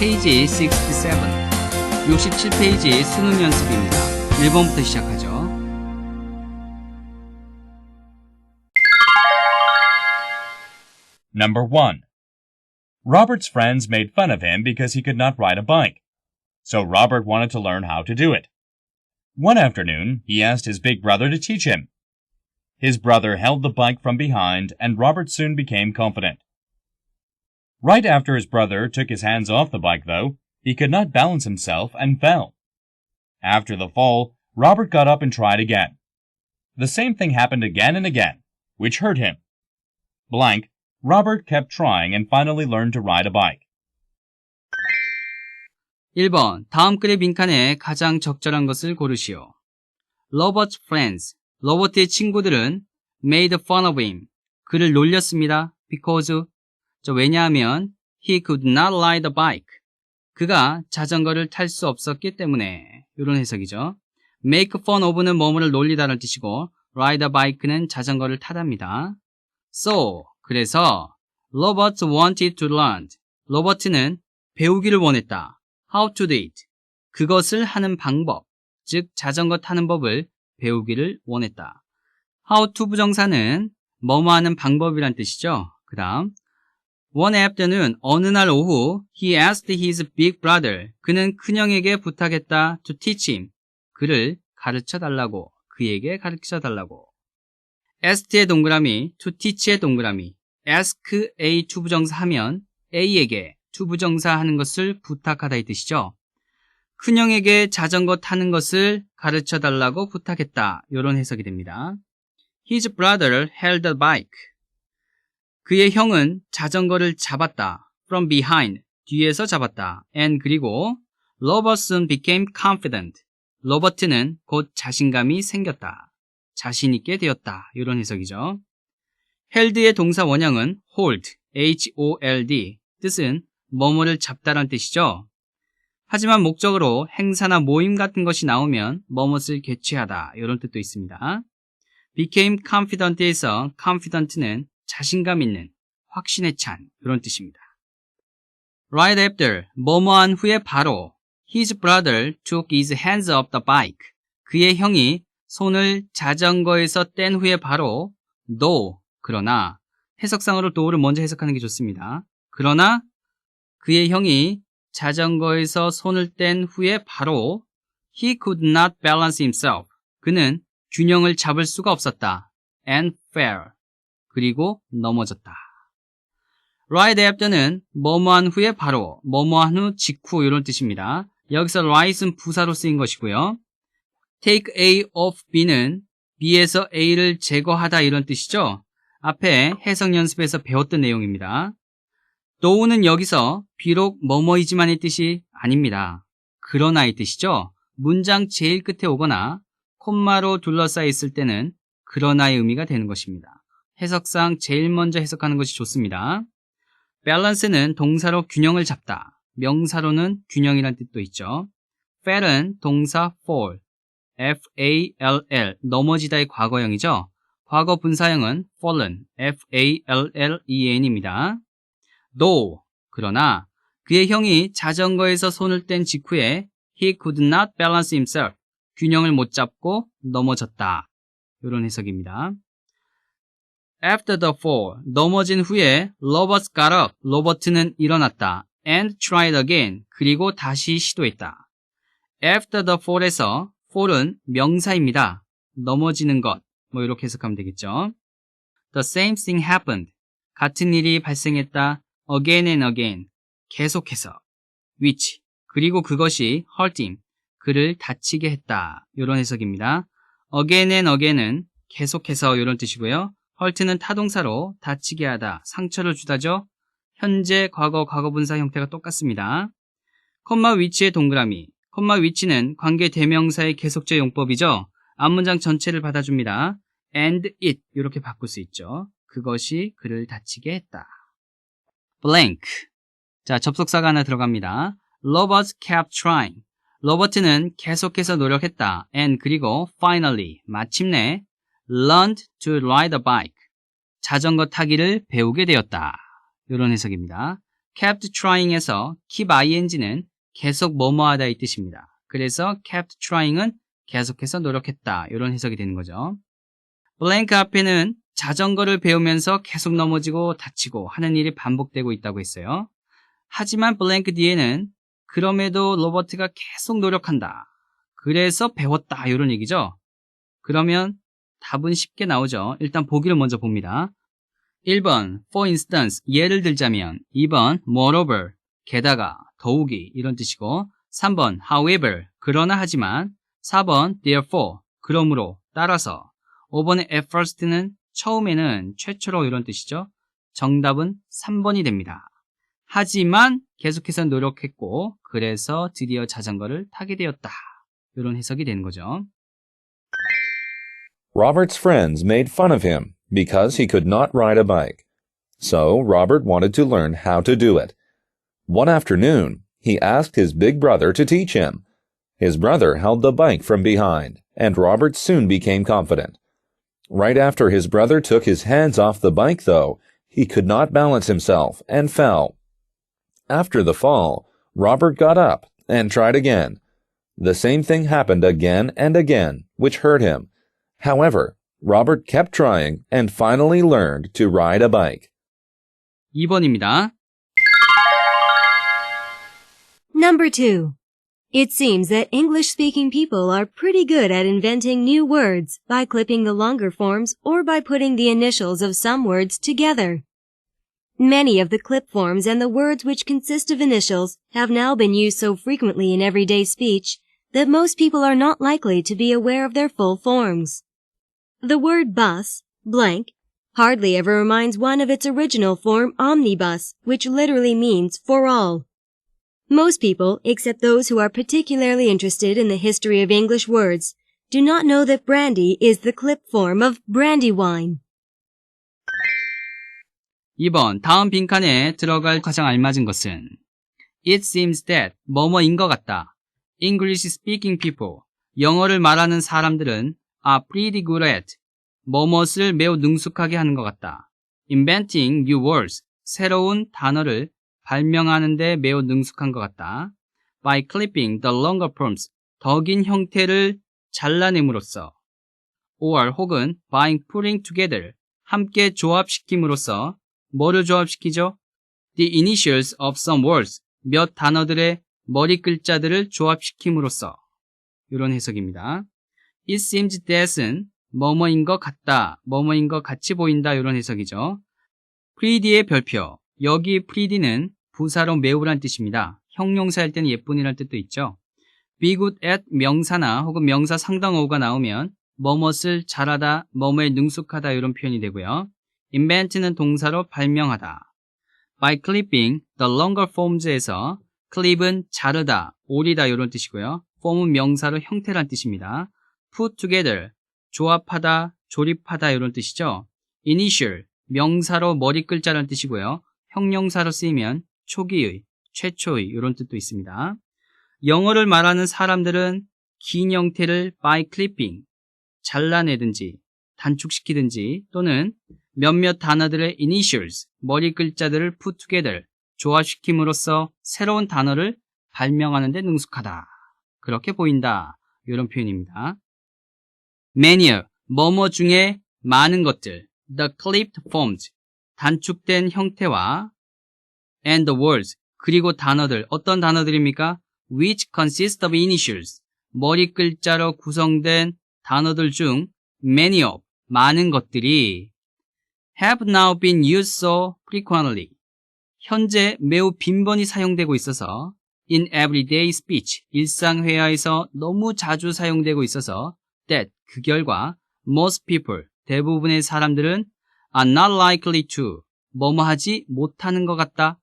페이지 67. 67페이지 수능 연습입니다. 1번부터 시작하죠. Number 1. Robert's friends made fun of him because he could not ride a bike. So Robert wanted to learn how to do it. One afternoon, he asked his big brother to teach him. His brother held the bike from behind, and Robert soon became confident. Right after his brother took his hands off the bike, though, he could not balance himself and fell. After the fall, Robert got up and tried again. The same thing happened again and again, which hurt him. Blank, Robert kept trying and finally learned to ride a bike. 1번 다음 글의 빈칸에 가장 적절한 것을 고르시오. Robert's friends, 로버트의 친구들은 made fun of him. 그를 놀렸습니다. because 저 왜냐하면 he could not ride a bike. 그가 자전거를 탈 수 없었기 때문에 이런 해석이죠. make fun of는 뭐뭐를 놀리다는 뜻이고 ride a bike는 자전거를 타답니다. So 그래서 Robert wanted to learn. 로버트는 배우기를 원했다. How to do it. 그것을 하는 방법, 즉 자전거 타는 법을 배우기를 원했다. How to 부정사는 뭐뭐 하는 방법이란 뜻이죠. 그 다음 One afternoon, 어느 날 오후, he asked his big brother. 그는 큰형에게 부탁했다 to teach him. 그를 가르쳐 달라고, 그에게 가르쳐 달라고. ask의 동그라미, to teach의 동그라미. ask A 투부정사 하면 A에게 투부정사 하는 것을 부탁하다 이 뜻이죠. 큰형에게 자전거 타는 것을 가르쳐 달라고 부탁했다. 이런 해석이 됩니다. His brother held a bike. 그의 형은 자전거를 잡았다. From behind. 뒤에서 잡았다. And 그리고 Robert soon became confident. 로버트는 곧 자신감이 생겼다. 자신있게 되었다. 이런 해석이죠. held의 동사 원형은 hold, H-O-L-D. 뜻은 뭐뭐를 잡다란 뜻이죠. 하지만 목적으로 행사나 모임 같은 것이 나오면 뭐뭇을 개최하다 이런 뜻도 있습니다. became confident에서 confident는 자신감 있는, 확신에 찬 이런 뜻입니다. Right after, 뭐뭐한 후에 바로 His brother took his hands off the bike. 그의 형이 손을 자전거에서 뗀 후에 바로 though, 그러나 해석상으로 though를 먼저 해석하는 게 좋습니다. 그러나 그의 형이 자전거에서 손을 뗀 후에 바로 he could not balance himself. 그는 균형을 잡을 수가 없었다. and fell. 그리고 넘어졌다. right after는 뭐뭐한 후에 바로, 뭐뭐한 후 직후 이런 뜻입니다. 여기서 right은 부사로 쓰인 것이고요. take A off B는 B에서 A를 제거하다 이런 뜻이죠. 앞에 해석 연습에서 배웠던 내용입니다. though는 여기서 비록 뭐뭐이지만의 뜻이 아닙니다. 그러나의 뜻이죠. 문장 제일 끝에 오거나 콤마로 둘러싸여 있을 때는 그러나의 의미가 되는 것입니다. 해석상 제일 먼저 해석하는 것이 좋습니다. balance는 동사로 균형을 잡다. 명사로는 균형이란 뜻도 있죠. fall은 동사 fall, f-a-l-l, 넘어지다의 과거형이죠. 과거 분사형은 fallen, f-a-l-l-e-n입니다. though, 그러나 그의 형이 자전거에서 손을 뗀 직후에 he could not balance himself, 균형을 못 잡고 넘어졌다. 이런 해석입니다. After the fall, 넘어진 후에 got up, 로버트는 일어났다. And tried again, 그리고 다시 시도했다. After the fall에서 fall은 명사입니다. 넘어지는 것, 뭐 이렇게 해석하면 되겠죠. The same thing happened, 같은 일이 발생했다. Again and again, 계속해서. Which, 그리고 그것이 hurt him, 그를 다치게 했다. 이런 해석입니다. Again and again은 계속해서 이런 뜻이고요. 헐트는 타동사로 다치게 하다, 상처를 주다죠. 현재, 과거, 과거분사 형태가 똑같습니다. 콤마 위치의 동그라미. 콤마 위치는 관계 대명사의 계속적 용법이죠. 앞문장 전체를 받아줍니다. and it 이렇게 바꿀 수 있죠. 그것이 그를 다치게 했다. blank. 자, 접속사가 하나 들어갑니다. Robert kept trying. 로버트는 계속해서 노력했다. and 그리고 finally 마침내 learned to ride a bike. 자전거 타기를 배우게 되었다. 이런 해석입니다. kept trying에서 keep ing는 계속 뭐뭐하다 이 뜻입니다. 그래서 kept trying은 계속해서 노력했다. 이런 해석이 되는 거죠. blank 앞에는 자전거를 배우면서 계속 넘어지고 다치고 하는 일이 반복되고 있다고 했어요. 하지만 blank 뒤에는 그럼에도 로버트가 계속 노력한다. 그래서 배웠다. 이런 얘기죠. 그러면 답은 쉽게 나오죠. 일단 보기를 먼저 봅니다. 1번, for instance, 예를 들자면 2번, moreover, 게다가, 더욱이 이런 뜻이고 3번, however, 그러나 하지만 4번, therefore, 그러므로, 따라서 5번의 at first는 처음에는 최초로 이런 뜻이죠. 정답은 3번이 됩니다. 하지만 계속해서 노력했고 그래서 드디어 자전거를 타게 되었다. 이런 해석이 되는 거죠. Robert's friends made fun of him because he could not ride a bike. So Robert wanted to learn how to do it. One afternoon, he asked his big brother to teach him. His brother held the bike from behind, and Robert soon became confident. Right after his brother took his hands off the bike, though, he could not balance himself and fell. After the fall, Robert got up and tried again. The same thing happened again and again, which hurt him. However, Robert kept trying and finally learned to ride a bike. 2번입니다. Number two. It seems that English-speaking people are pretty good at inventing new words by clipping the longer forms or by putting the initials of some words together. Many of the clip forms and the words which consist of initials have now been used so frequently in everyday speech that most people are not likely to be aware of their full forms. The word bus, blank, hardly ever reminds one of its original form omnibus, which literally means for all. Most people, except those who are particularly interested in the history of English words, do not know that brandy is the clip form of brandywine. 2번 다음 빈칸에 들어갈 가장 알맞은 것은 It seems that 뭐뭐인 것 같다. English speaking people 영어를 말하는 사람들은 are pretty good at 뭐뭇을 매우 능숙하게 하는 것 같다. Inventing new words 새로운 단어를 발명하는 데 매우 능숙한 것 같다. By clipping the longer forms 더 긴 형태를 잘라냄으로써 or 혹은 by putting together 함께 조합시킴으로써 뭐를 조합시키죠? The initials of some words. 몇 단어들의 머리 글자들을 조합시킴으로써. 이런 해석입니다. It seems that은 뭐뭐인 것 같다, 뭐뭐인 것 같이 보인다 이런 해석이죠. pretty의 별표. 여기 pretty는 부사로 매우란 뜻입니다. 형용사 할 때는 예쁜이란 뜻도 있죠. be good at 명사나 혹은 명사 상당어가 나오면 뭐뭇을 잘하다, 뭐뭐에 능숙하다 이런 표현이 되고요. invent는 동사로 발명하다. by clipping the longer forms에서 clip은 자르다, 오리다 이런 뜻이고요. form은 명사로 형태란 뜻입니다. Put together 조합하다, 조립하다 이런 뜻이죠. initial 명사로 머리 글자란 뜻이고요. 형용사로 쓰이면 초기의, 최초의 이런 뜻도 있습니다. 영어를 말하는 사람들은 긴 형태를 by clipping 잘라내든지 단축시키든지 또는 몇몇 단어들의 initials, 머리 글자들을 put together, 조합시킴으로써 새로운 단어를 발명하는 데 능숙하다. 그렇게 보인다. 이런 표현입니다. Many, 뭐뭐 중에 많은 것들, the clipped forms, 단축된 형태와 and the words, 그리고 단어들, 어떤 단어들입니까? which consist of initials, 머리 글자로 구성된 단어들 중 many of, 많은 것들이 have now been used so frequently. 현재 매우 빈번히 사용되고 있어서 in everyday speech, 일상회화에서 너무 자주 사용되고 있어서 that, 그 결과 most people, 대부분의 사람들은 are not likely to, 뭐뭐 하지 못하는 것 같다.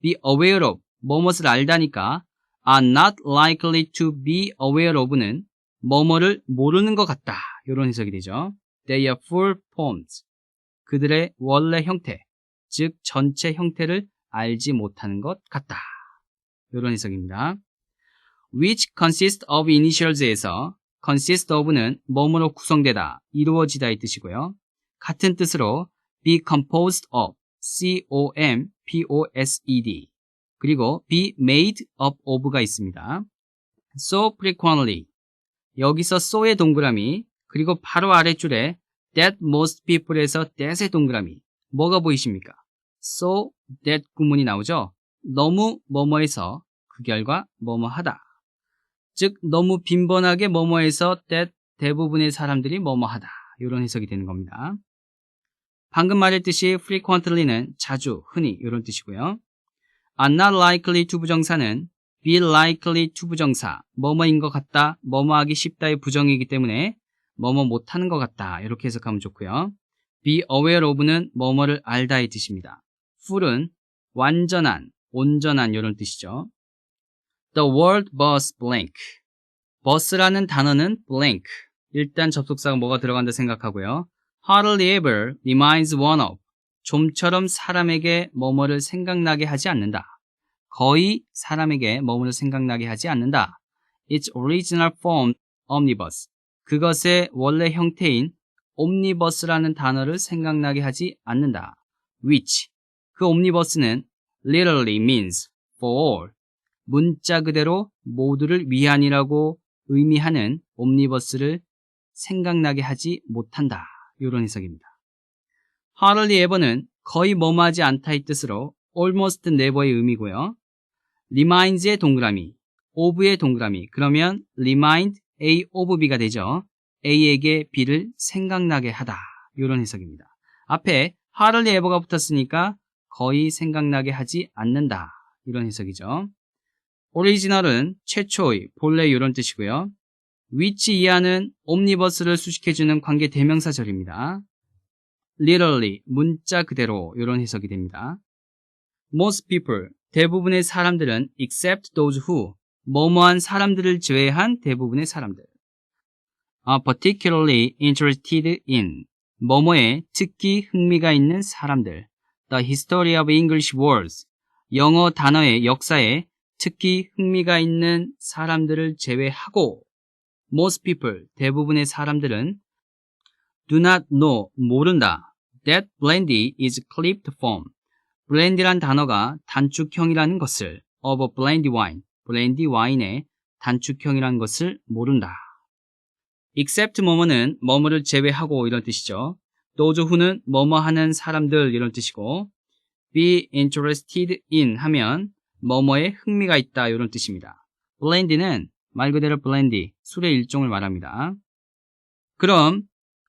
be aware of, 뭐뭇을 알다니까 are not likely to be aware of는 뭐뭐를 모르는 것 같다. 이런 해석이 되죠. They are full forms. 그들의 원래 형태, 즉 전체 형태를 알지 못하는 것 같다. 이런 해석입니다. which consist of initials에서 consist of는 뭐뭐로 구성되다, 이루어지다 이 뜻이고요. 같은 뜻으로 be composed of, com, P-O-S-E-D. 그리고 be made up of가 있습니다. so frequently. 여기서 so의 동그라미, 그리고 바로 아래줄에 that most people에서 that의 동그라미. 뭐가 보이십니까? so that 구문이 나오죠? 너무 뭐뭐해서 그 결과 뭐뭐하다. 즉 너무 빈번하게 뭐뭐해서 that 대부분의 사람들이 뭐뭐하다. 이런 해석이 되는 겁니다. 방금 말했듯이 frequently는 자주, 흔히 이런 뜻이고요. are not likely to 부정사는 be likely to 부정사, 뭐뭐인 것 같다, 뭐뭐하기 쉽다의 부정이기 때문에 뭐뭐 못하는 것 같다. 이렇게 해석하면 좋고요. be aware of는 뭐뭐를 알다의 뜻입니다. full은 완전한, 온전한 이런 뜻이죠. The world bus blank. 버스라는 단어는 blank. 일단 접속사가 뭐가 들어간다 생각하고요. hardly ever reminds one of. 좀처럼 사람에게 뭐뭐를 생각나게 하지 않는다. 거의 사람에게 뭐뭐를 생각나게 하지 않는다. Its original form, omnibus. 그것의 원래 형태인 omnibus라는 단어를 생각나게 하지 않는다. which. 그 omnibus는 literally means for all. 문자 그대로 모두를 위한이라고 의미하는 옴니버스를 생각나게 하지 못한다. 이런 해석입니다. hardly ever는 거의 뭐뭐하지 않다의 뜻으로 almost never의 의미고요. reminds의 동그라미, of의 동그라미, 그러면 remind A of B가 되죠. A에게 B를 생각나게 하다. 이런 해석입니다. 앞에 hardly ever가 붙었으니까 거의 생각나게 하지 않는다. 이런 해석이죠. 오리지널은 최초의, 본래 이런 뜻이고요. which 이하는 옴니버스를 수식해주는 관계 대명사절입니다. literally, 문자 그대로 이런 해석이 됩니다. most people, 대부분의 사람들은 except those who, 뭐뭐한 사람들을 제외한 대부분의 사람들. are particularly interested in, 뭐뭐에 특히 흥미가 있는 사람들. The history of English words, 영어 단어의 역사에 특히 흥미가 있는 사람들을 제외하고 most people, 대부분의 사람들은 do not know, 모른다. that brandy is clipped from. 블렌디란 단어가 단축형이라는 것을 of a brandy wine, 블렌디 와인의 단축형이라는 것을 모른다. except 뭐뭐는 뭐뭐를 제외하고 이런 뜻이죠. those who는 뭐뭐 하는 사람들 이런 뜻이고 be interested in 하면 뭐뭐에 흥미가 있다 이런 뜻입니다. 블렌디는 말 그대로 블렌디, 술의 일종을 말합니다. 그럼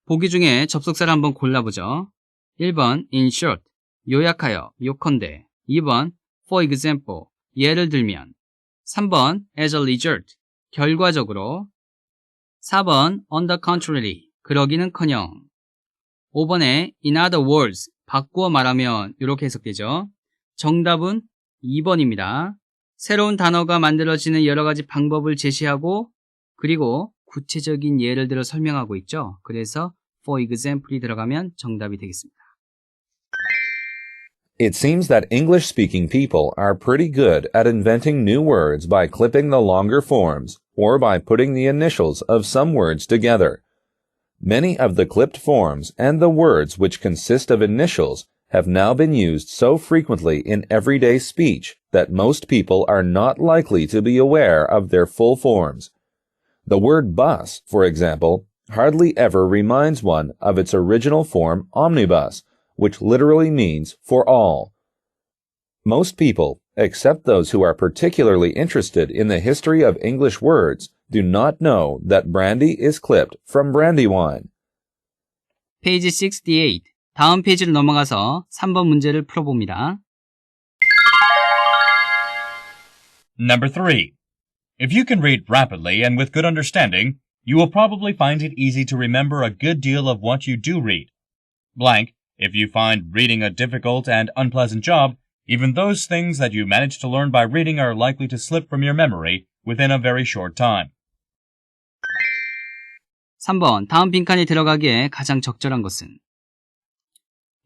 보기 중에 접속사를 한번 골라보죠. 1번 in short, 요약하여, 요컨대 2번 for example, 예를 들면 3번 as a result, 결과적으로 4번 on the contrary, 그러기는커녕 5번에 in other words, 바꾸어 말하면 이렇게 해석되죠. 정답은 2번입니다. 새로운 단어가 만들어지는 여러 가지 방법을 제시하고 그리고 구체적인 예를 들어 설명하고 있죠. 그래서 for example이 들어가면 정답이 되겠습니다. It seems that English speaking people are pretty good at inventing new words by clipping the longer forms or by putting the initials of some words together. Many of the clipped forms and the words which consist of initials have now been used so frequently in everyday speech that most people are not likely to be aware of their full forms. The word bus, for example, hardly ever reminds one of its original form omnibus, which literally means for all. Most people, except those who are particularly interested in the history of English words, do not know that brandy is clipped from brandywine. Page 68. 다음 페이지를 넘어가서 3번 문제를 풀어봅니다. Number three. If you can read rapidly and with good understanding, you will probably find it easy to remember a good deal of what you do read. Blank, if you find reading a difficult and unpleasant job, even those things that you manage to learn by reading are likely to slip from your memory within a very short time. 3번. 다음 빈칸에 들어가기에 가장 적절한 것은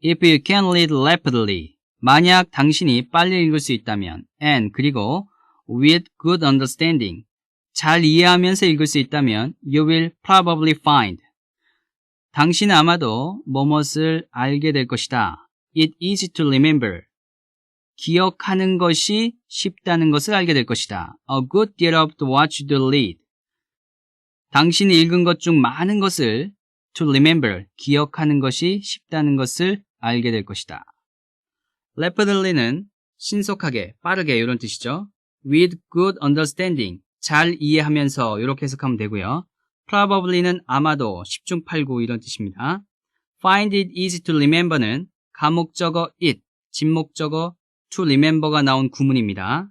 If you can read rapidly. 만약 당신이 빨리 읽을 수 있다면 and 그리고 with good understanding. 잘 이해하면서 읽을 수 있다면 you will probably find. 당신은 아마도 뭐뭇을 알게 될 것이다. It easy to remember. 기억하는 것이 쉽다는 것을 알게 될 것이다. A good deal of what you read. 당신이 읽은 것 중 많은 것을 to remember, 기억하는 것이 쉽다는 것을 알게 될 것이다. rapidly는 신속하게, 빠르게 이런 뜻이죠. with good understanding, 잘 이해하면서 이렇게 해석하면 되고요. probably는 아마도, 10중 8구 이런 뜻입니다. find it easy to remember는 가목적어 it, 진목적어 to remember가 나온 구문입니다.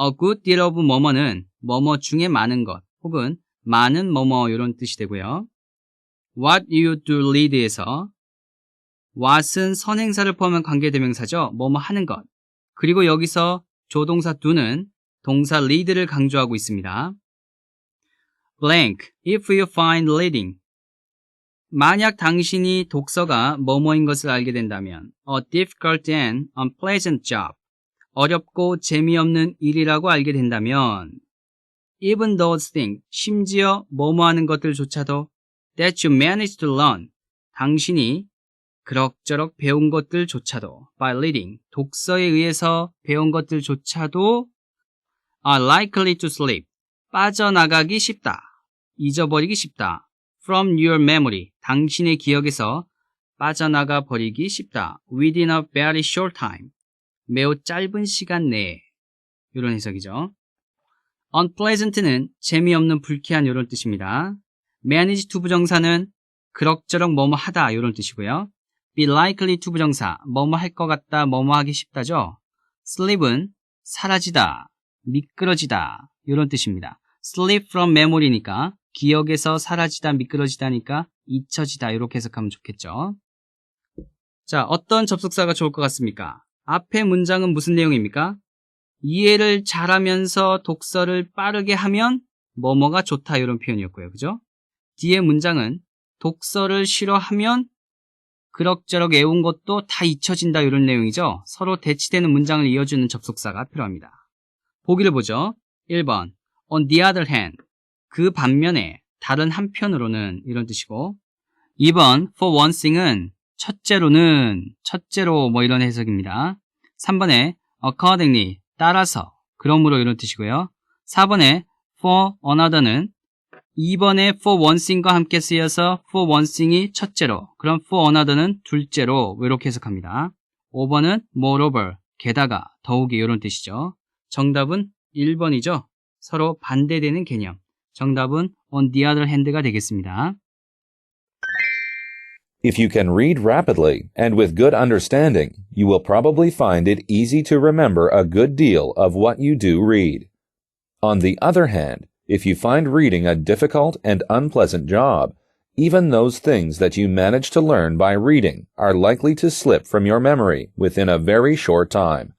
a good deal of 뭐뭐는 뭐뭐 중에 많은 것 혹은 많은 뭐뭐 이런 뜻이 되고요. what you do read에서 what은 선행사를 포함한 관계대명사죠. 뭐뭐 하는 것. 그리고 여기서 조동사 do는 동사 read를 강조하고 있습니다. blank, if you find reading. 만약 당신이 독서가 뭐뭐인 것을 알게 된다면 a difficult and unpleasant job. 어렵고 재미없는 일이라고 알게 된다면 even those things, 심지어 뭐뭐 하는 것들조차도 that you managed to learn. 당신이 그럭저럭 배운 것들조차도 by reading, 독서에 의해서 배운 것들조차도 are likely to slip, 빠져나가기 쉽다, 잊어버리기 쉽다. from your memory, 당신의 기억에서 빠져나가 버리기 쉽다. within a very short time, 매우 짧은 시간 내에. 이런 해석이죠. unpleasant는 재미없는 불쾌한 이런 뜻입니다. manage to 부정사는 그럭저럭 뭐뭐 하다 이런 뜻이고요. Be likely to 부정사, 뭐뭐 할 것 같다, 뭐뭐 하기 쉽다죠. slip은 사라지다, 미끄러지다 이런 뜻입니다. slip from memory니까 기억에서 사라지다, 미끄러지다니까 잊혀지다 이렇게 해석하면 좋겠죠. 자, 어떤 접속사가 좋을 것 같습니까? 앞에 문장은 무슨 내용입니까? 이해를 잘하면서 독서를 빠르게 하면 뭐뭐가 좋다 이런 표현이었고요. 그죠? 뒤에 문장은 독서를 싫어하면 그럭저럭 애운 것도 다 잊혀진다 이런 내용이죠. 서로 대치되는 문장을 이어주는 접속사가 필요합니다. 보기를 보죠. 1번 on the other hand 그 반면에 다른 한편으로는 이런 뜻이고 2번 for one thing은 첫째로는 첫째로 뭐 이런 해석입니다. 3번에 accordingly 따라서 그러므로 이런 뜻이고요. 4번에 for another는 2번에 for one thing과 함께 쓰여서 for one thing이 첫째로 그럼 for another는 둘째로 이렇게 해석합니다. 5번은 moreover 게다가 더욱이 이런 뜻이죠. 정답은 1번이죠. 서로 반대되는 개념. 정답은 on the other hand가 되겠습니다. If you can read rapidly and with good understanding, you will probably find it easy to remember a good deal of what you do read. On the other hand, if you find reading a difficult and unpleasant job, even those things that you manage to learn by reading are likely to slip from your memory within a very short time.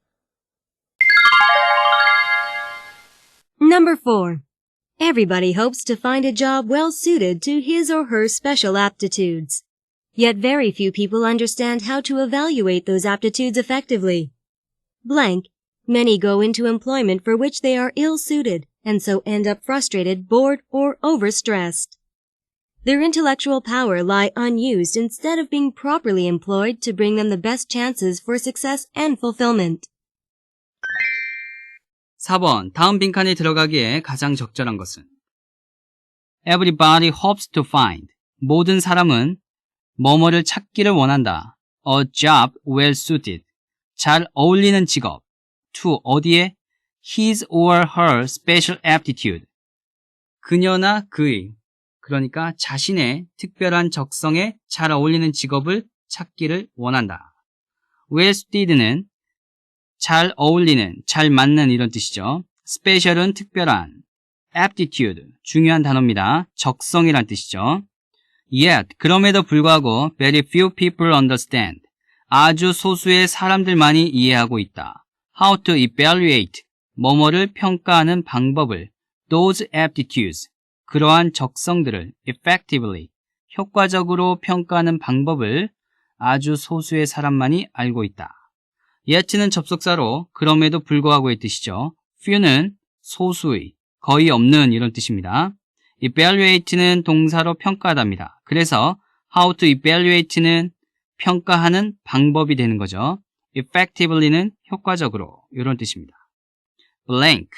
Number 4. Everybody hopes to find a job well suited to his or her special aptitudes. Yet very few people understand how to evaluate those aptitudes effectively. Blank. Many go into employment for which they are ill-suited and so end up frustrated, bored, or overstressed. Their intellectual power lie unused instead of being properly employed to bring them the best chances for success and fulfillment. 4번 다음 빈칸에 들어가기에 가장 적절한 것은 Everybody hopes to find 모든 사람은 뭐뭐를 찾기를 원한다. A job well suited 잘 어울리는 직업 to 어디에 his or her special aptitude 그녀나 그의 그러니까 자신의 특별한 적성에 잘 어울리는 직업을 찾기를 원한다. well suited는 잘 어울리는, 잘 맞는 이런 뜻이죠. special은 특별한, aptitude, 중요한 단어입니다. 적성이란 뜻이죠. Yet, 그럼에도 불구하고 very few people understand. 아주 소수의 사람들만이 이해하고 있다. How to evaluate, 뭐뭐를 평가하는 방법을, those aptitudes, 그러한 적성들을 effectively, 효과적으로 평가하는 방법을 아주 소수의 사람만이 알고 있다. yet는 접속사로 그럼에도 불구하고 의 뜻이죠. few는 소수의, 거의 없는 이런 뜻입니다. evaluate는 동사로 평가하답니다. 그래서 how to evaluate는 평가하는 방법이 되는 거죠. effectively는 효과적으로 이런 뜻입니다. Blank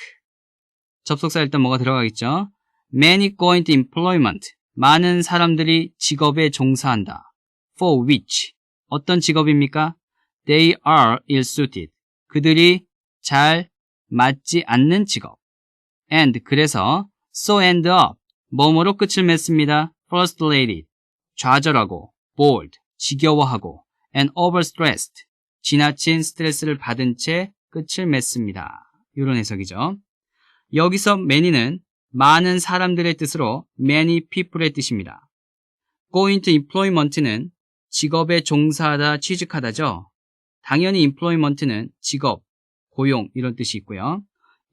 접속사 일단 뭐가 들어가겠죠? Many go into employment 많은 사람들이 직업에 종사한다. For which 어떤 직업입니까? They are ill-suited 그들이 잘 맞지 않는 직업. And 그래서 so end up 뭐뭐로 끝을 맺습니다. frustrated 좌절하고 bored 지겨워하고 and overstressed 지나친 스트레스를 받은 채 끝을 맺습니다. 이런 해석이죠. 여기서 many는 많은 사람들의 뜻으로 many people의 뜻입니다. go into employment는 직업에 종사하다, 취직하다죠. 당연히 employment는 직업, 고용 이런 뜻이 있고요.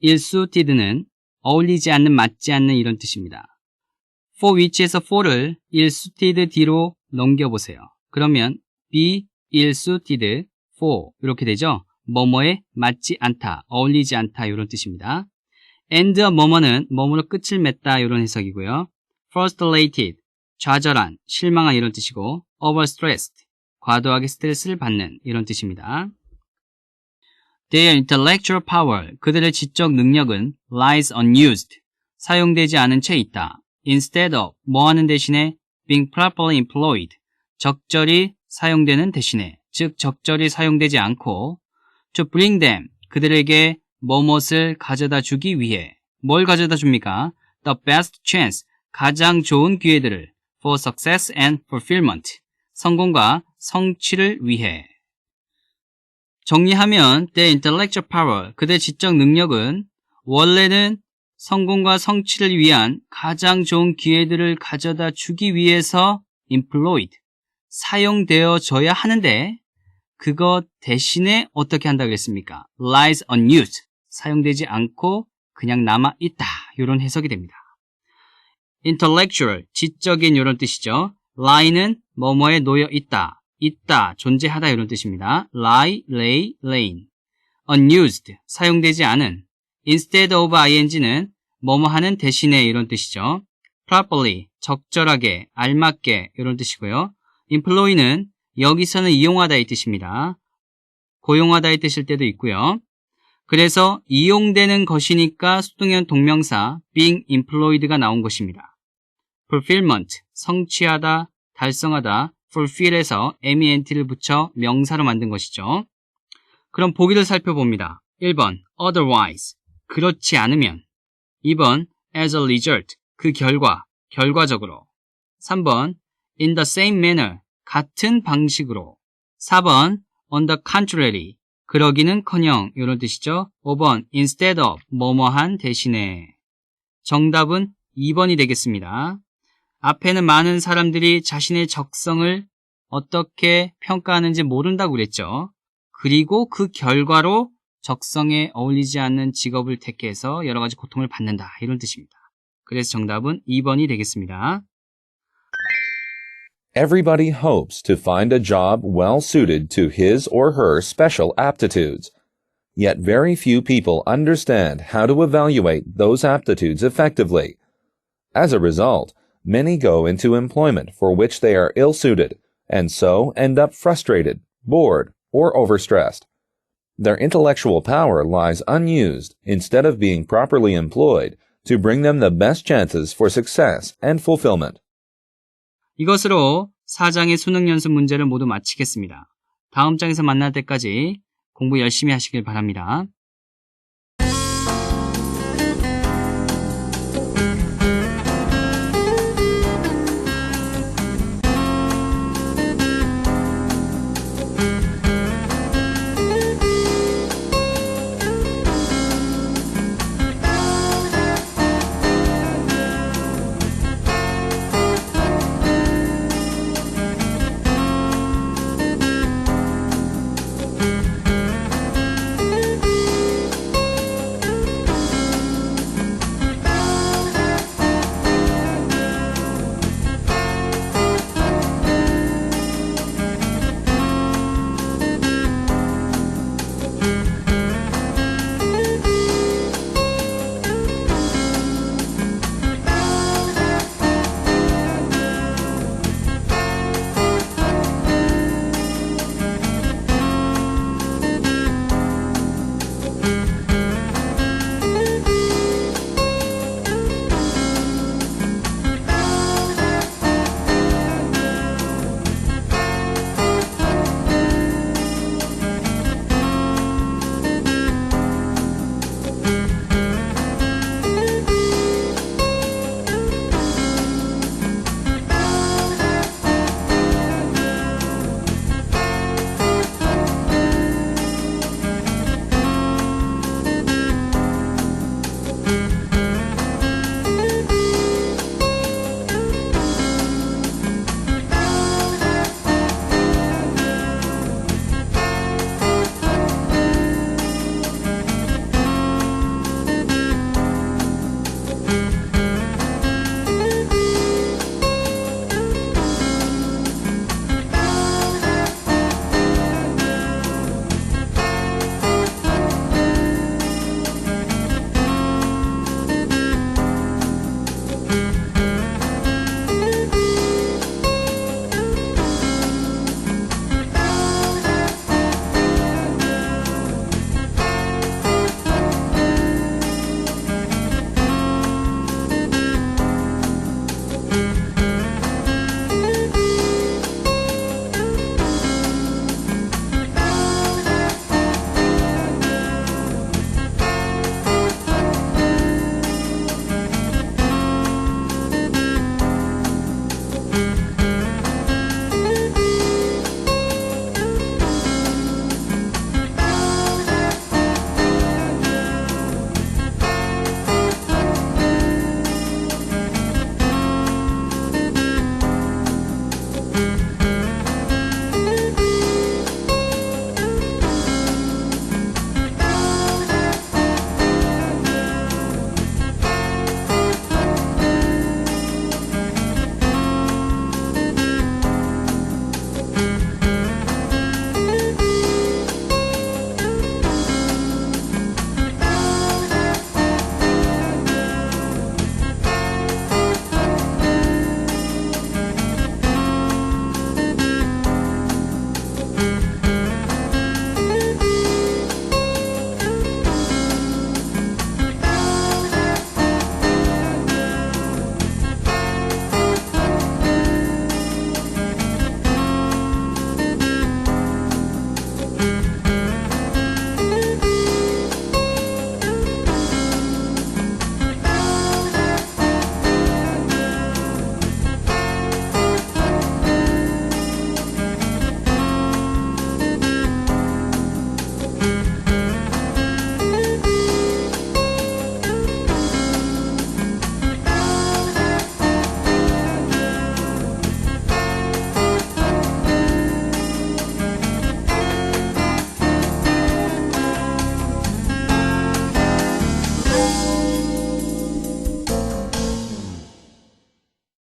ill-suited는 어울리지 않는, 맞지 않는 이런 뜻입니다. for which에서 for를 ill-suited 뒤로 넘겨보세요. 그러면 be ill-suited for 이렇게 되죠. 뭐뭐에 맞지 않다, 어울리지 않다 이런 뜻입니다. and 뭐뭐는 뭐뭐로 끝을 맺다 이런 해석이고요. frustrated 좌절한, 실망한 이런 뜻이고 overstressed 과도하게 스트레스를 받는 이런 뜻입니다. Their intellectual power 그들의 지적 능력은 lies unused 사용되지 않은 채 있다. Instead of 뭐 하는 대신에 being properly employed 적절히 사용되는 대신에 즉 적절히 사용되지 않고 to bring them 그들에게 뭐뭇을 가져다 주기 위해 뭘 가져다 줍니까? The best chance 가장 좋은 기회들을 for success and fulfillment 성공과 성취를 위해 정리하면 their intellectual power 그들의 지적 능력은 원래는 성공과 성취를 위한 가장 좋은 기회들을 가져다 주기 위해서 employed 사용되어져야 하는데 그것 대신에 어떻게 한다 그랬습니까? lies unused 사용되지 않고 그냥 남아 있다 이런 해석이 됩니다. intellectual 지적인 이런 뜻이죠. lie는 뭐뭐에 놓여 있다, 있다, 존재하다 이런 뜻입니다. lie, lay, lain. unused 사용되지 않은 instead of ing는 뭐뭐 하는 대신에 이런 뜻이죠. properly 적절하게, 알맞게 이런 뜻이고요. employ는 여기서는 이용하다의 뜻입니다. 고용하다의 뜻일 때도 있고요. 그래서 이용되는 것이니까 수동형 동명사 being employed가 나온 것입니다. fulfillment 성취하다, 달성하다, fulfill에서 ment를 붙여 명사로 만든 것이죠. 그럼 보기를 살펴봅니다. 1번 otherwise 그렇지 않으면 2번 as a result 그 결과, 결과적으로 3번 in the same manner 같은 방식으로 4번 on the contrary 그러기는커녕 이런 뜻이죠. 5번 instead of 뭐뭐한 대신에 정답은 2번이 되겠습니다. 앞에는 많은 사람들이 자신의 적성을 어떻게 평가하는지 모른다고 그랬죠. 그리고 그 결과로 적성에 어울리지 않는 직업을 택해서 여러 가지 고통을 받는다. 이런 뜻입니다. 그래서 정답은 2번이 되겠습니다. Everybody hopes to find a job well suited to his or her special aptitudes. Yet very few people understand how to evaluate those aptitudes effectively. As a result, many go into employment for which they are ill suited and so end up frustrated, bored, or overstressed. Their intellectual power lies unused instead of being properly employed to bring them the best chances for success and fulfillment. 이것으로 4장의 수능 연습 문제를 모두 마치겠습니다. 다음 장에서 만날 때까지 공부 열심히 하시길 바랍니다.